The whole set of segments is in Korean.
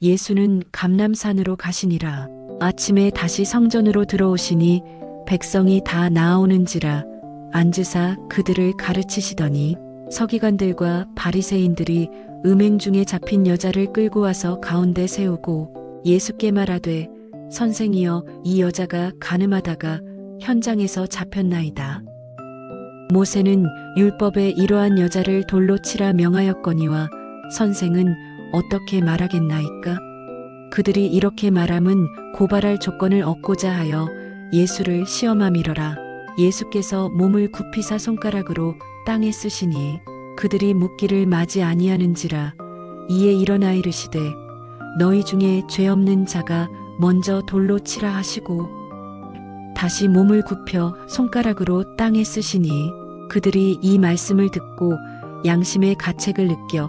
예수는 감남산으로 가시니라. 아침에 다시 성전으로 들어오시니 백성이 다 나아오는지라 앉으사 그들을 가르치시더니 서기관들과 바리새인들이 음행 중에 잡힌 여자를 끌고 와서 가운데 세우고 예수께 말하되 선생이여 이 여자가 가늠하다가 현장에서 잡혔나이다. 모세는 율법에 이러한 여자를 돌로 치라 명하였거니와 선생은 어떻게 말하겠나이까? 그들이 이렇게 말함은 고발할 조건을 얻고자 하여 예수를 시험함이러라. 예수께서 몸을 굽히사 손가락으로 땅에 쓰시니 그들이 묻기를 맞이 아니하는지라 이에 일어나 이르시되 너희 중에 죄 없는 자가 먼저 돌로 치라 하시고 다시 몸을 굽혀 손가락으로 땅에 쓰시니 그들이 이 말씀을 듣고 양심의 가책을 느껴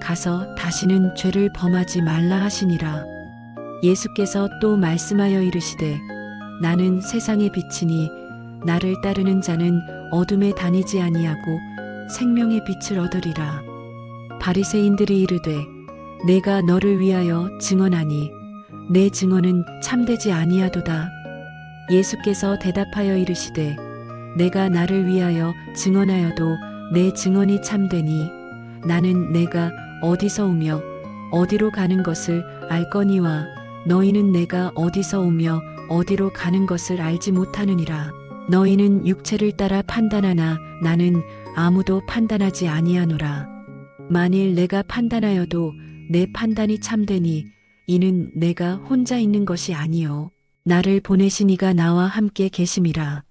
가서 다시는 죄를 범하지 말라 하시니라. 예수께서 또 말씀하여 이르시되 나는 세상의 빛이니 나를 따르는 자는 어둠에 다니지 아니하고 생명의 빛을 얻으리라. 바리새인들이 이르되 내가 너를 위하여 증언하니 내 증언은 참되지 아니하도다. 예수께서 대답하여 이르시되 내가 나를 위하여 증언하여도 내 증언이 참되니 나는 내가 어디서 오며 어디로 가는 것을 알거니와 너희는 내가 어디서 오며 어디로 가는 것을 알지 못하느니라. 너희는 육체를 따라 판단하나 나는 아무도 판단하지 아니하노라. 만일 내가 판단하여도 내 판단이 참되니 이는 내가 혼자 있는 것이 아니요. 나를 보내신 이가 나와 함께 계심이라.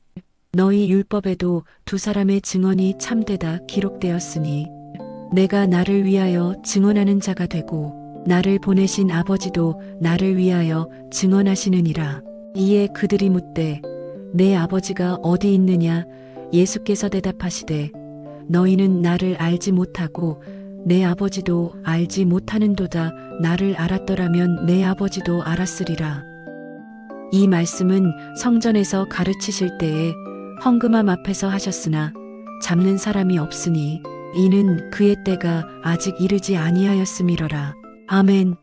너희 율법에도 두 사람의 증언이 참되다 기록되었으니 내가 나를 위하여 증언하는 자가 되고 나를 보내신 아버지도 나를 위하여 증언하시느니라. 이에 그들이 묻되 내 아버지가 어디 있느냐? 예수께서 대답하시되 너희는 나를 알지 못하고 내 아버지도 알지 못하는도다. 나를 알았더라면 내 아버지도 알았으리라. 이 말씀은 성전에서 가르치실 때에 헝금함 앞에서 하셨으나 잡는 사람이 없으니 이는 그의 때가 아직 이르지 아니하였음이러라. 아멘.